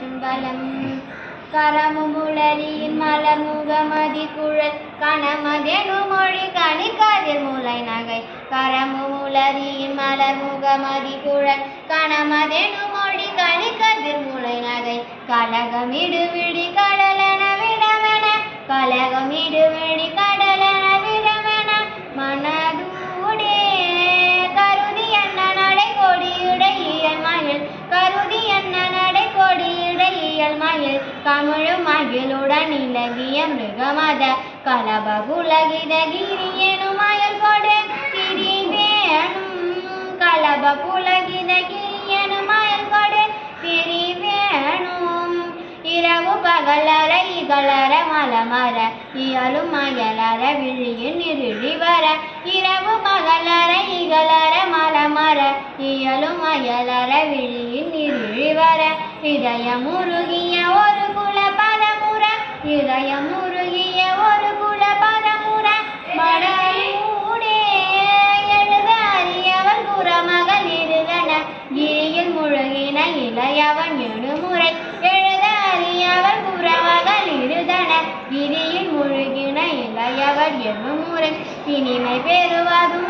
திருச்சிம்பலம் கரமுமுளரியின் மலர் முகமதி குழல் கணமதெனு மொழி கணிக்கதிர் முலை நகை. கரமுமுளரியின் மலமுகமதி குழல் கணமதெனு மொழி கணிக்கதிர் முலை நகை. கலகமிடு விழி கடலென விடமென கலகமிடு விழி கடல் மயில் கமிழு மயிலுடன் இலகிய மிருகமத கலப புலகித கிரியனும் மயில் கொடு கிரி வேணும் கலப புலகித கிரியனும் மயில் கொடு திரி வேணும் இரவு பகலர இகலர மலமர இயலும் மயலர விழியின் இருளி வர. இரவு பகலர இகல இயலும் மயலர விழியின் இருளி இதயமுருகிய ஒரு குல பதமுற இதயமுருகிய ஒரு குல பதமுற. மடலூடே எழுத அறியவன் குறமகள் இருதன கிரியில் முழுகின இளையவன் எழுமுறை. எழுத அறியவன் குறமகள் இருதன கிரியில் முழுகின இளையவர் எழுமுறை. இனிமை பெறுவதும்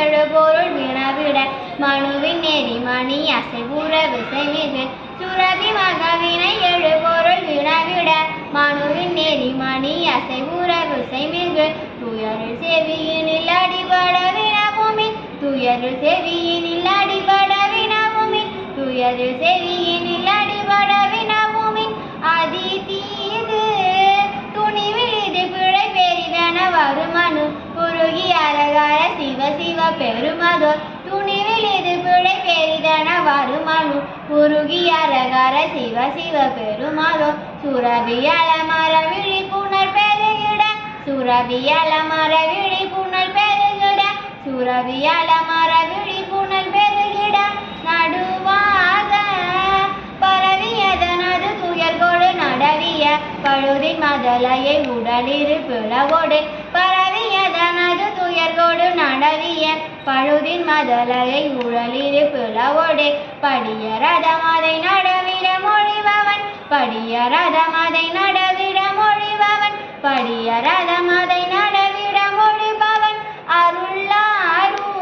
எழுபொருள் வினவிட மனுவின் நெறிமணி அசைபுற விசைமிகு. சுரபி மகவினை எழுபொருள் வினவிட மனுவின் நெறிமணி அசைபுற விசைமிகு. துயரில் செவியினில் அடிபட வினவுமி துயரில் செவியினில் அடிபட வினவுமி துயரில் செவியினில் துணிவில் இது பிழை பெரிதன வருமனு குறுகி அரகர சிவ சிவ பெருமதோ சுரபியல மர விழி புனல் பெருகிட. சுரபியல மர விழி புனல் பெருகிட. சுரபியல மர விழி புனல் பெருகிட. நடுவாக பரவியதனது துயர்கோடு நடவிய பழுதி மதலையை உடலிரு பிளவோடு. பர பரவியதனது துயர்கோடு நடவிய பழுதின் மதலையை உழலிரு பிளவோடு. படிய அதை நடவிட மொழிபவன் படிய அதை நடவிட மொழிபவன் படிய அதை நடவிட மொழிபவன். அருள்ளாரூர்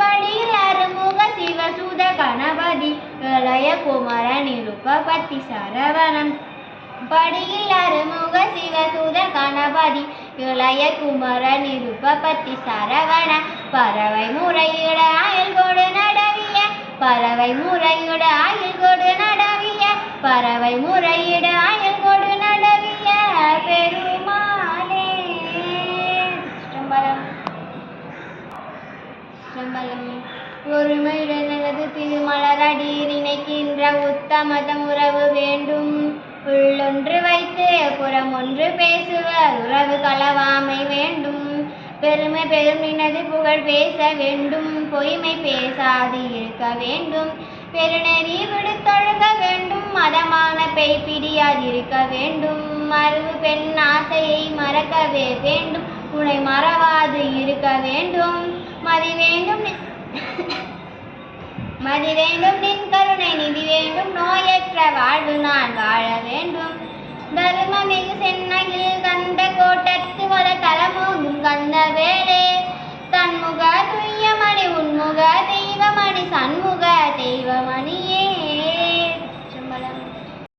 படியில் அருமுக சிவசூத கணபதி இளைய குமரன் இருப்ப பத்தி சரவணன். படியில் அருமுக சிவசூத கணபதி இளைய குமர நிருபபத்தி சரவண பறவை முறையிட ஆயுள் கொடு நடவிய பறவை முறையிட ஆயுள் கொடு நடவிய பறவை முறையிட ஆயுள் கொடு நடவிய பெருமாளே. சிதம்பரம் சிதம்பரம் ஒருமையுடனது திருமலரடி நினைக்கின்ற உத்தமதம் உறவு வேண்டும். உள்ளொன்று வைத்து புறம் ஒன்று பேசுவர். உறவு களவாமை வேண்டும். பெருமை பெருமினது புகழ் பேச வேண்டும். பொய்மை பேசாது இருக்க வேண்டும். பெருநெறி விடுத்தொழுக வேண்டும். மதமான பெய் பிடியாதிருக்க வேண்டும். மறுவு பெண் ஆசையை மறக்கவே வேண்டும். உனை மறவாது இருக்க வேண்டும். மதி வேண்டும். மதி வேண்டும் நின் கருணை நிதி வேண்டும் நோயற்ற வாழ்வு நான் வாழ வேண்டும். தருமமிகு சென்னகில் கண்ட கோட்டத்து மத கலமோங்கும் கந்த வேலே